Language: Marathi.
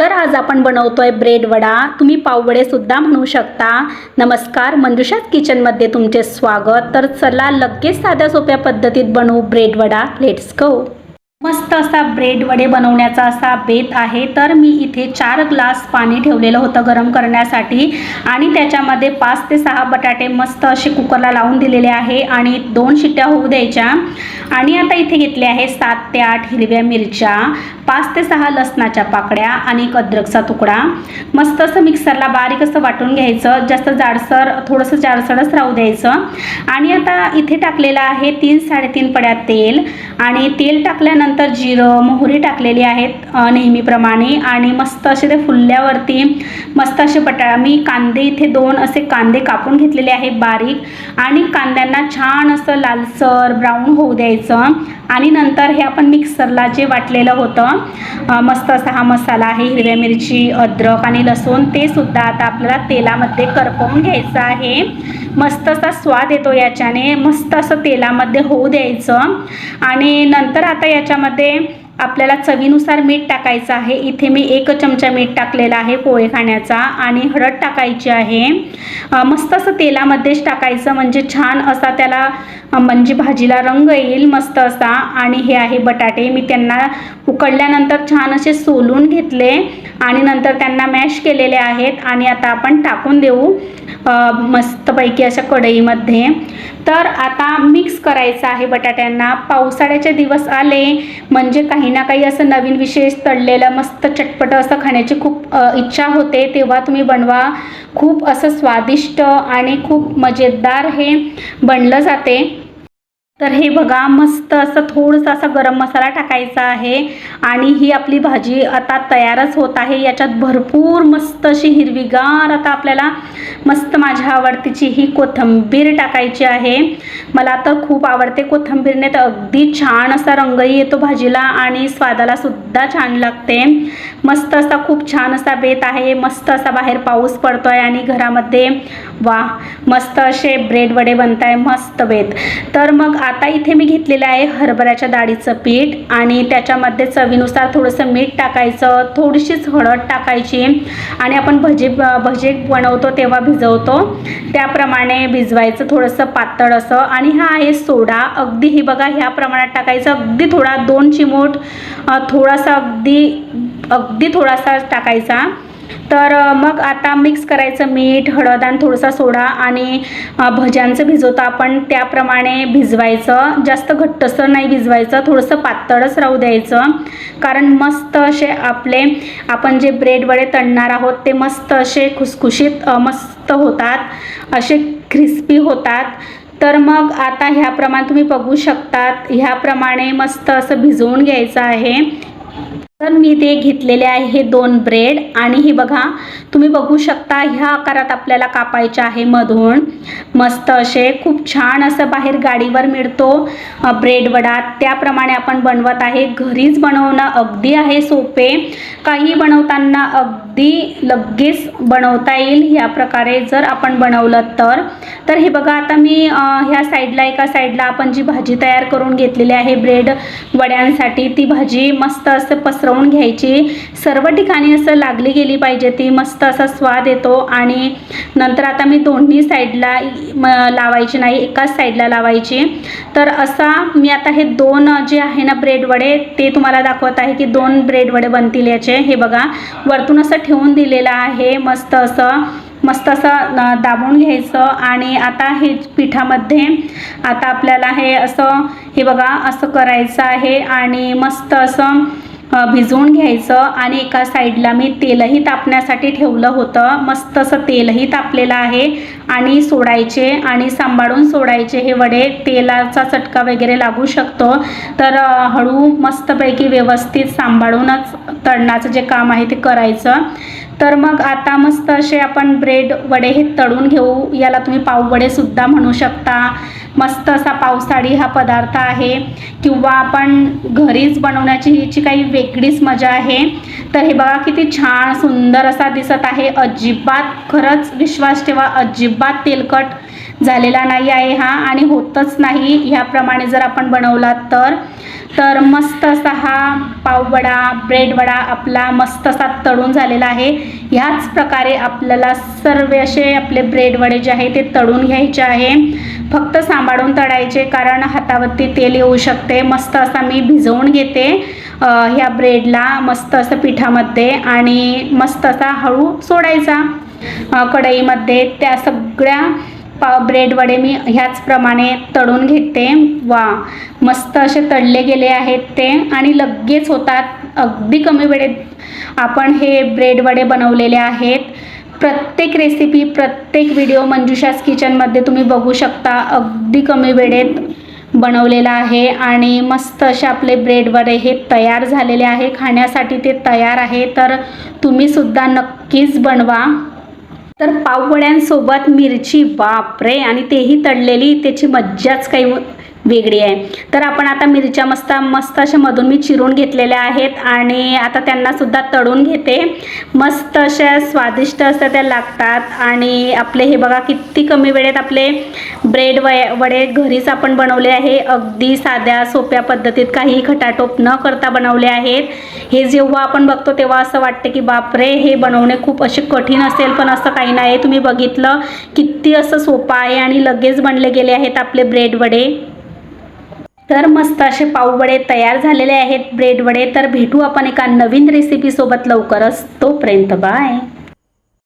तर आज आपण बनवतोय ब्रेड वडा. तुम्ही पाववडे सुद्धा म्हणू शकता. नमस्कार मंजुषाच किचनमध्ये तुमचे स्वागत. तर चला लगेच साध्या सोप्या पद्धतीत बनवू ब्रेड वडा. लेट्स गो मस्त असा ब्रेड वडे बनवण्याचा असा बेत आहे. तर मी इथे चार ग्लास पाणी ठेवलेलं होतं गरम करण्यासाठी. आणि त्याच्यामध्ये पाच ते सहा बटाटे मस्त असे कुकरला लावून दिलेले आहे. आणि दोन शिट्ट्या होऊ द्यायच्या. आणि आता इथे घेतले आहे सात ते आठ हिरव्या मिरच्या पाच ते सहा लसणाच्या पाकड्या आणि एक अद्रकचा तुकडा. मस्त असं मिक्सरला बारीक असं वाटून घ्यायचं. जास्त जाडसर थोडंसं जाडसरच राहू द्यायचं. आणि आता इथे टाकलेलं आहे तीन साडेतीन पड्या तेल. आणि तेल टाकल्यानंतर जिरं मोहरी टाकलेली आहेत नेहमीप्रमाणे. आणि मस्त असे ते फुलल्यावरती मस्त असे बटा मी कांदे इथे दोन असे कांदे कापून घेतलेले आहे बारीक. आणि कांद्यांना छान असं लालसर ब्राऊन होऊ द्यायचं. आणि नंतर हे आपण मिक्सरला जे वाटलेलं होतं मस्त असा हा मसाला आहे हिरव्या मिरची अद्रक आणि लसूण ते सुद्धा आता आपल्याला तेलामध्ये करपवून घ्यायचं आहे. मस्त असा स्वाद येतो याच्याने मस्त असं तेलामध्ये होऊ द्यायचं. आणि नंतर आता याच्या याच्यामध्ये आपल्याला चवीनुसार मीठ टाकायचं आहे. इथे मी एक चमचा मीठ टाकलेला आहे पोहे खाण्याचा आणि हळद टाकायची आहे. मस्त असं तेलामध्येच टाकायचं म्हणजे छान असा त्याला म्हणजे भाजीला रंग येईल मस्त असा. आणि हे आहे बटाटे. मी त्यांना उकडल्यानंतर छान असे सोलून घेतले आणि नंतर त्यांना मॅश केलेले आहेत आणि आता आपण टाकून देऊ मस्तपैकी अशा कढईमध्ये. तर आता मिक्स करायचं आहे बटाट्यांना. पावसाळ्याचे दिवस आले म्हणजे काही ना काही असं नवीन विशेष तळलेलं मस्त चटपट असं खाण्याची खूप इच्छा होते तेव्हा तुम्ही बनवा. खूप असं स्वादिष्ट आणि खूप मजेदार हे बनलं जाते. तर हे बघा मस्त असं थोडंसं असा गरम मसाला टाकायचा आहे. आणि ही आपली भाजी आता तयारच होत आहे. याच्यात भरपूर मस्त अशी हिरवीगार आता आपल्याला मस्त माझ्या आवडतीची ही कोथिंबीर टाकायची आहे. मला तर खूप आवडते कोथिंबीरने तर अगदी छान असा रंगही येतो भाजीला आणि स्वादाला सुद्धा छान लागते. मस्त असा खूप छान असा बेत आहे. मस्त असा बाहेर पाऊस पडतोय आणि घरामध्ये वा मस्त असे ब्रेड वडे बनत आहे मस्त बेत तर मग आता इथे मी घेतलेलं आहे हरभऱ्याच्या डाळीचं पीठ आणि त्याच्यामध्ये चवीनुसार थोडंसं मीठ टाकायचं थोडीशीच हळद टाकायची आणि आपण भजी भजे बनवतो तेव्हा भिजवतो. त्याप्रमाणे भिजवायचं थोडंसं पातळ असं आणि हा आहे सोडा. अगदी ही बघा ह्या प्रमाणात टाकायचं. अगदी थोडा दोन चिमूट थोडासा अगदी अगदी थोडासा टाकायचा. तर मग आता मिक्स करायचं मीठ हळद आणि थोडासा सोडा आणि भज्यांचं भिजवतो आपण. त्याप्रमाणे भिजवायचं. जास्त घट्टसर नाही भिजवायचं. थोडंसं पातळच राहू द्यायचं. कारण मस्त असे आपले आपण जे ब्रेड वडे तळणार आहोत ते मस्त असे खुसखुशीत मस्त होतात. असे क्रिस्पी होतात. तर मग आता ह्याप्रमाणे तुम्ही बघू शकतात. ह्याप्रमाणे मस्त असं भिजवून घ्यायचं आहे. तर मी ते घेतलेले आहे हे दोन ब्रेड. आणि हे बघा तुम्ही बघू शकता ह्या आकारात आपल्याला कापायचे आहे मधून. मस्त असे खूप छान असं बाहेर गाडीवर मिळतो ब्रेड वडा. त्याप्रमाणे आपण बनवत आहे. घरीच बनवणं अगदी आहे सोपे. काही बनवताना अगदी लगेच बनवता येईल ह्या प्रकारे जर आपण बनवलं तर. तर हे बघा आता मी ह्या साईडला एका साईडला आपण जी भाजी तयार करून घेतलेली आहे ब्रेड वड्यांसाठी ती भाजी मस्त असं पसरवून घ्यायची. सर्व ठिकाणी असं लागली गेली पाहिजे. ती मस्त असा स्वाद येतो. आणि नंतर आता मी दोन्ही साईडला म, लावायची नाही एकाच साईडला लावायची. तर असा मी आता हे दोन जे आहे ना ब्रेड वडे ते तुम्हाला दाखवत आहे की दोन ब्रेड वडे बनतील याचे. हे बघा वरतून असं ठेवून दिलेलं आहे मस्त असं मस्त असं दाबून घ्यायचं. आणि आता हे पिठामध्ये आता आपल्याला हे असं हे बघा असं करायचं आहे. आणि मस्त असं भिजवून घ्यायचं आणि एका साईडला मी तेलही तापण्यासाठी ठेवलं होतं. मस्त असं तेलही तापलेलं आहे. आणि सोडायचे आणि सांभाळून सोडायचे हे वडे. तेलाचा चटका वगैरे लागू शकतो. तर हळू मस्तपैकी व्यवस्थित सांभाळूनच तळण्याचं जे काम आहे ते करायचं. तर मग आता मस्त असे आपण ब्रेड वडे हे तळून घेऊ. याला तुम्ही पाववडेसुद्धा म्हणू शकता. मस्त असा पावसाळी हा पदार्थ आहे. किंवा आपण घरीच बनवण्याची हिची काही वेगळीच मजा आहे. तर हे बघा किती छान सुंदर असा दिसत आहे. अजिबात खरंच विश्वास ठेवा अजिबात तेलकट झालेला नाही आहे हा आणि होतच नाही ह्याप्रमाणे जर आपण बनवला तर. तर मस्त असा हा पाववडा ब्रेडवडा आपला मस्त असा तळून झालेला आहे. ह्याच प्रकारे आपल्याला सर्व असे आपले ब्रेडवडे जे आहे ते तळून घ्यायचे आहे. फक्त सांभाळून तळायचे कारण हातावरती तेल येऊ शकते. मस्त असा मी भिजवून घेते ह्या ब्रेडला मस्त असं पिठामध्ये आणि मस्त असा हळू सोडायचा. कढईमध्ये त्या सगळ्या पाव ब्रेड वडे मी ह्याचप्रमाणे तळून घेते. वा मस्त असे तळले गेले आहेत ते आणि लगेच होतात अगदी कमी वेळेत आपण हे ब्रेड वडे बनवलेले आहेत. प्रत्येक रेसिपी प्रत्येक व्हिडिओ मंजुषास किचनमध्ये तुम्ही बघू शकता. अगदी कमी वेळेत बनवलेला आहे आणि मस्त असे आपले ब्रेड वडे हे तयार झालेले आहे. खाण्यासाठी ते तयार आहे. तर तुम्हीसुद्धा नक्कीच बनवा. तर पाववड्यांसोबत मिरची बापरे! आणि तेही तळलेली त्याची मज्जाच काही वेगळी आहे. तर आपण आता मिरच्या मस्त मस्त अशा मधून मी चिरून घेतलेल्या आहेत आणि आता त्यांना सुद्धा तळून घेते. मस्त अशा स्वादिष्ट असं त्या लागतात आणि आपले हे बघा किती कमी वेळेत आपले ब्रेड वय वडे घरीच आपण बनवले आहे. अगदी साध्या सोप्या पद्धतीत काही खटाटोप न करता बनवले आहेत. हे जेव्हा आपण बघतो तेव्हा असं वाटतं की बापरे हे बनवणे खूप असे कठीण असेल पण असं काही नाही. तुम्ही बघितलं किती असं सोपं आहे आणि लगेच बनले गेले आहेत आपले ब्रेड वडे. तर मस्त असे पाववडे तयार झालेले आहेत. ब्रेड वडे तर भेटू आपण एका नवीन रेसिपीसोबत लवकरच. तोपर्यंत बाय.